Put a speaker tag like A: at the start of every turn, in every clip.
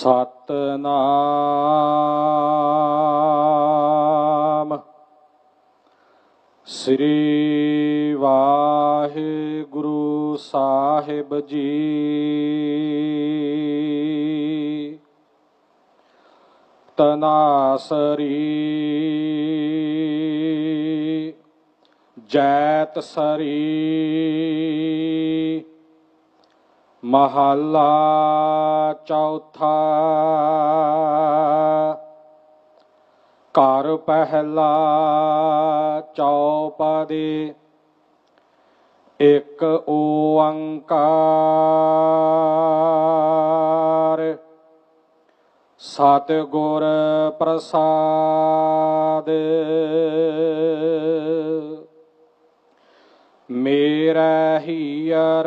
A: ਸਤਨਾਮ। ਸ੍ਰੀ ਵਾਹਿਗੁਰੂ ਸਾਹਿਬ ਜੀ। ਤਨਾਸਰੀ। ਜੈਤ ਸਰੀ ਮਹੱਲਾ ਚੌਥਾ। ਘਰ ਪਹਿਲਾ ਚੌਪਦੀ ਇੱਕ ਓੰਕਾਰ। ਸਤਿਗੁਰ ਪ੍ਰਸਾਦ। ਮੇਰਾ ਹੀਰ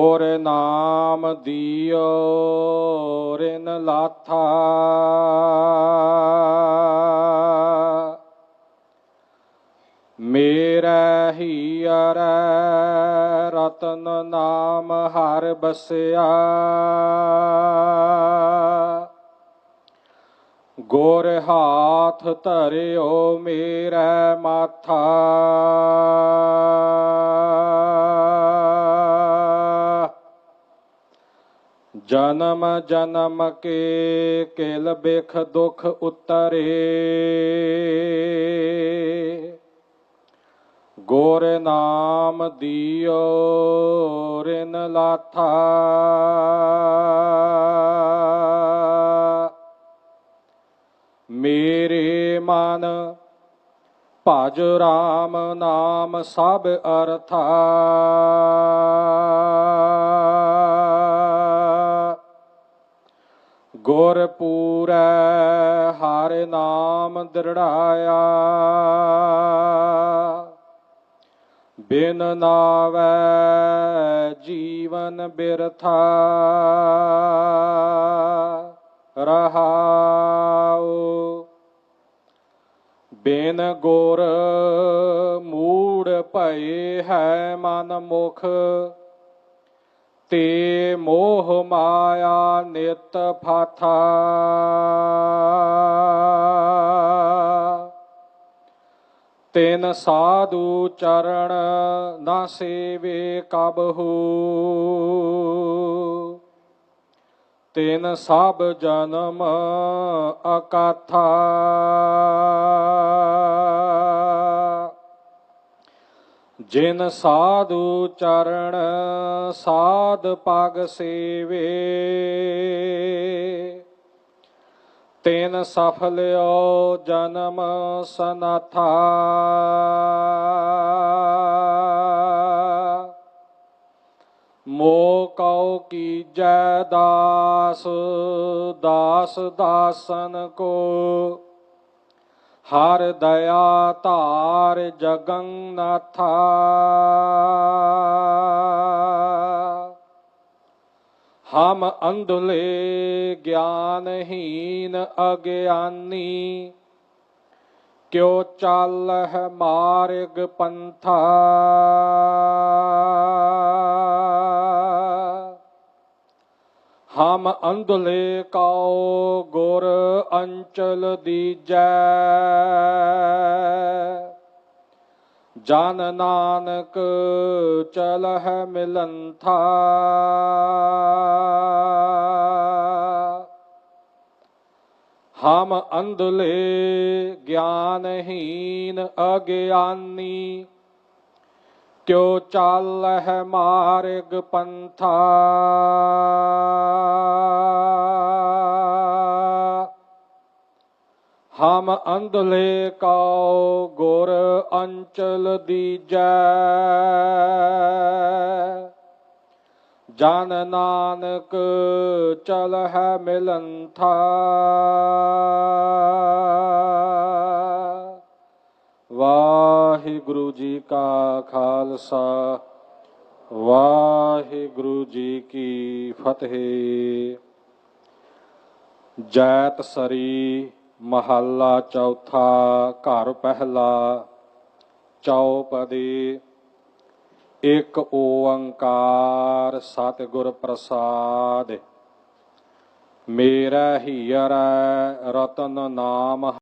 A: ਗੁਰ ਨਾਮ ਦਿਓ, ਰਿਨ ਲਾਥਾ। ਮੇਰਾ ਹੀਰ ਰਤਨ ਨਾਮ ਹਰ ਬਸਿਆ। ਗੁਰ ਹਾਥ ਧਰਿਓ ਮੇਰਾ ਮਾਥਾ। ਜਨਮ ਜਨਮ ਕੇ ਕਿਲ ਬਿਖ ਦੁਖ ਉਤਰੇ। ਗੋਰ ਨਾਮ ਦਿਓ ਰਿਨ ਲਾਥਾ। ਮੇਰੇ ਮਨ ਭਜ ਰਾਮ ਨਾਮ ਸਭ ਅਰਥਾ। ਗੁਰ ਪੂਰੈ, ਹਰ ਨਾਮ ਦ੍ਰਿੜਾਇਆ। ਬਿਨ ਨਾਵੈ ਜੀਵਨ ਬਿਰਥਾ। ਰਹਾਉ। ਬਿਨ ਗੁਰ ਮੂੜ ਭਏ ਹੈ ਮਨ ਮੁਖ। ਤੇ ਮੋਹ ਮਾਇਆ ਨਿਤ ਫਾਥਾ। ਤਿਨ ਸਾਧੂ ਚਰਨ ਨਾ ਸੇਵੇ ਕਬਹੂ ਤਿਨ ਸਭ ਜਨਮ ਅਕਾਥਾ। ਜਿਨ ਸਾਧੂ ਚਰਨ ਸਾਧ ਪਗ ਸੇਵੇ, ਤਿਨ ਸਫਲਿਓ ਜਨਮ ਸਨਾਥਾ। ਮੋ ਕਉ ਕੀਜੈ ਦਾਸ ਦਾਸ ਦਾਸਨ ਕੋ ਹਰ ਦਇਆ ਧਾਰ ਜਗੰ ਹਮ ਅੰਧਲੇ ਗਿਆਨਹੀਨ ਅਗਿਆਨੀ ਕਿਉ ਚਾਲਹਿ ਮਾਰਗ ਪੰਥਾ। ਹਮ ਅੰਧਲੇ ਕਉ ਗੁਰ ਅੰਚਲ ਦੀਜੈ। ਜਨ ਨਾਨਕ ਚਲਹਿ ਮਿਲੰਥਾ। ਹਮ ਅੰਧਲੇ ਗਿਆਨਹੀਨ ਅਗਿਆਨੀ। ਕਿਉ ਚਾਲਹਿ ਮਾਰਗ ਪੰਥਾ? ਹਮ ਅੰਧਲੇ ਕਉ ਗੁਰ ਅੰਚਲ ਦੀਜੈ। ਜਨ ਨਾਨਕ ਚਲ ਹੈ ਮਿਲੰਥਾ। ਵਾਹਿਗੁਰੂ ਜੀ ਕਾ ਖਾਲਸਾ, ਵਾਹਿਗੁਰੂ ਜੀ ਕੀ ਫਤਿਹ। ਜੈਤ ਸਰੀ ਮਹੱਲਾ ਚੌਥਾ, ਘਰ ਪਹਿਲਾ, ਚੌਪਦੀ। ਇਕ ਓੰਕਾਰ ਸਤਿਗੁਰ ਪ੍ਰਸਾਦ। ਮੇਰਾ ਹੀਰ ਰਤਨ ਨਾਮ